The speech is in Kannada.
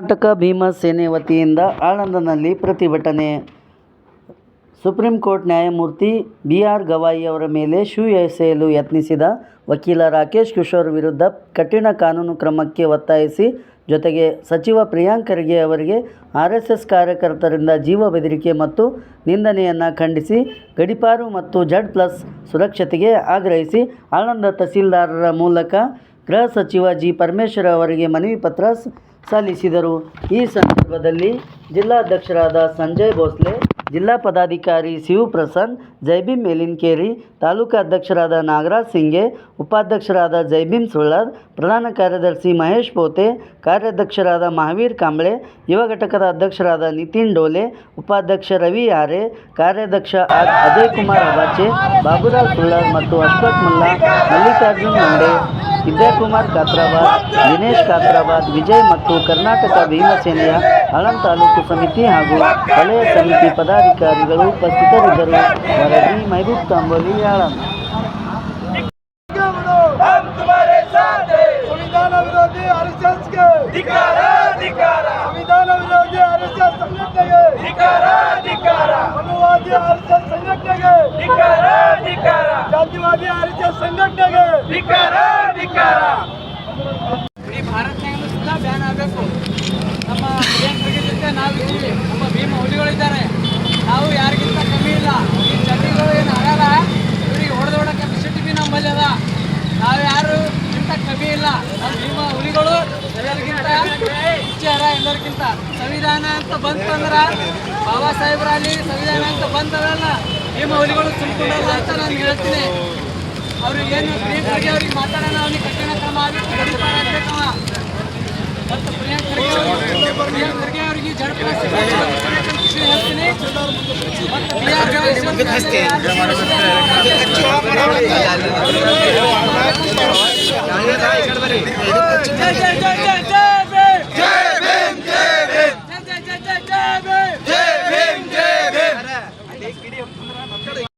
ಕರ್ನಾಟಕ ಭೀಮಾ ಸೇನೆ ವತಿಯಿಂದ ಆಳಂದನಲ್ಲಿ ಪ್ರತಿಭಟನೆ. ಸುಪ್ರೀಂ ಕೋರ್ಟ್ ನ್ಯಾಯಮೂರ್ತಿ ಬಿ ಆರ್ ಗವಾಯಿ ಅವರ ಮೇಲೆ ಶೂ ಎಸೆಯಲು ಯತ್ನಿಸಿದ ವಕೀಲ ರಾಕೇಶ್ ಕಿಶೋರ್ ವಿರುದ್ಧ ಕಠಿಣ ಕಾನೂನು ಕ್ರಮಕ್ಕೆ ಒತ್ತಾಯಿಸಿ ಜೊತೆಗೆ ಸಚಿವ ಪ್ರಿಯಾಂಕ್ ಖರ್ಗೆ ಅವರಿಗೆ ಆರ್ ಕಾರ್ಯಕರ್ತರಿಂದ ಜೀವ ಬೆದರಿಕೆ ಮತ್ತು ನಿಂದನೆಯನ್ನು ಖಂಡಿಸಿ ಗಡಿಪಾರು ಮತ್ತು ಜಡ್ ಪ್ಲಸ್ ಸುರಕ್ಷತೆಗೆ ಆಗ್ರಹಿಸಿ ಆಳಂದ ತಹಸೀಲ್ದಾರರ ಮೂಲಕ ಗೃಹ ಸಚಿವ ಜಿ ಪರಮೇಶ್ವರ ಅವರಿಗೆ ಮನವಿ ಪತ್ರ ಸಲ್ಲಿಸಿದರು. ಈ ಸಂದರ್ಭದಲ್ಲಿ ಜಿಲ್ಲಾಧ್ಯಕ್ಷರಾದ ಸಂಜಯ್ ಭೋಸ್ಲೆ, ಜಿಲ್ಲಾ ಪದಾಧಿಕಾರಿ ಶಿವಪ್ರಸನ್ನ, ಜೈಭೀಮ್ ಮೇಲಿನ್ಕೇರಿ, ತಾಲೂಕಾ ಅಧ್ಯಕ್ಷರಾದ ನಾಗರಾಜ್ ಸಿಂಗೆ, ಉಪಾಧ್ಯಕ್ಷರಾದ ಜೈಭೀಮ್ ಸುಳ್ಳಾದ್, ಪ್ರಧಾನ ಕಾರ್ಯದರ್ಶಿ ಮಹೇಶ್ ಪೋತೆ, ಕಾರ್ಯಾಧ್ಯಕ್ಷರಾದ ಮಹಾವೀರ್ ಕಾಂಬ್ಳೆ, ಯುವ ಘಟಕದ ಅಧ್ಯಕ್ಷರಾದ ನಿತಿನ್ ಡೋಲೆ, ಉಪಾಧ್ಯಕ್ಷ ರವಿ ಆರೆ ಕಾರ್ಯಾಧ್ಯಕ್ಷ ಅಜಯ್ ಕುಮಾರ್ ಅಬಾಚೆ, ಬಾಬುರಾವ್ ಸುಳ್ಳಾದ್ ಮತ್ತು ಅಶ್ವಥ್ ಮುಲ್ಲಾ, ಮಲ್ಲಿಕಾರ್ಜುನ್ ಮಂಡೆ ವಿಜಯಕುಮಾರ್ ಕಾತ್ರಾಬಾದ್ ದಿನೇಶ್ ಕಾತ್ರಾಬಾದ್ ವಿಜಯ್ ಮತ್ತು ಕರ್ನಾಟಕ ಭೀಮಸೇನೆಯ ಹಳಂ ತಾಲೂಕು ಸಮಿತಿ ಹಾಗೂ ವಲಯ ಸಮಿತಿ ಪದಾಧಿಕಾರಿಗಳು ಉಪಸ್ಥಿತರಿದ್ದರು. ವರದಿ ಮೈಬೂಬ್ ತಾಂಬೋಲಿ ಆಳಂ ಸಂವಿಧಾನ ವಿರೋಧಿ ಸಂವಿಧಾನ ವಿರೋಧಿ ಸಂಘಟನೆಗೆ. ಅನುವಾದಿ ಸಂಘಟನೆಗೆ. ಜಾತಿವಾದಿ ಆರ್ಎಸ್ಎಸ್ ಸಂಘಟನೆಗೆ. ಧಿಕಾರ ಧಿಕಾರ ಇಡೀ ಭಾರತನಾಗಲೂ ಸುತ್ತ ಬ್ಯಾನ್ ಆಗಬೇಕು. ನಮ್ಮ ಪ್ರಿಯಾಂಕರಿಗೆ ನಾವು ನಾವಿದ್ದೀವಿ ನಮ್ಮ ಭೀಮ ಹುಲಿಗಳಿದ್ದಾರೆ. ನಾವು ಯಾರಿಗಿಂತ ಕಮ್ಮಿ ಇಲ್ಲ. ಈ ಚಟಿಗಳು ಏನು ಆಗಲ್ಲ. ಇವರಿಗೆ ಹೊಡೆದೋಡ ಕೆಪಾಸಿಟಿ ಬಿ ನಮ್ಮಲ್ಲಿ ಅದ ನಾವು ಯಾರು ಇಂತ ಕಮ್ಮಿ ಇಲ್ಲ. ನಮ್ಮ ಭೀಮ ಹುಲಿಗಳು ಎಲ್ಲರಿಗಿಂತ ವಿಚಾರ ಎಲ್ಲರಿಗಿಂತ. ಸಂವಿಧಾನ ಅಂತ ಬಂತಂದ್ರೆ ಬಾಬಾ ಸಾಹೇಬ್ರಲ್ಲಿ, ಸಂವಿಧಾನ ಅಂತ ಬಂದವಲ್ಲ ನಿಯಮಾವಳಿಗಳು ತುಂಬಿಕೊಂಡಲ್ಲ ಅಂತ ನಾನು ಹೇಳ್ತೀನಿ ಅವರು ಏನು ಪ್ರಿಯಾಂಕ್ ಖರ್ಗೆ ಅವ್ರಿಗೆ ಮಾತಾಡೋಣ ಅವ್ರಿಗೆ ಕಠಿಣ ಕ್ರಮ ಮತ್ತು ಪ್ರಿಯಾಂಕ್ ಖರ್ಗೆ ಪ್ರಿಯಾಂಕ್ ಖರ್ಗೆ ಅವರಿಗೆ ಜಡಪಡಿಸಿ ಜೈ ಜೈ ಜೈ ಜೈ ಜೈ ಜೈ ಜೈ ಜೈ ಜೈ ಜೈ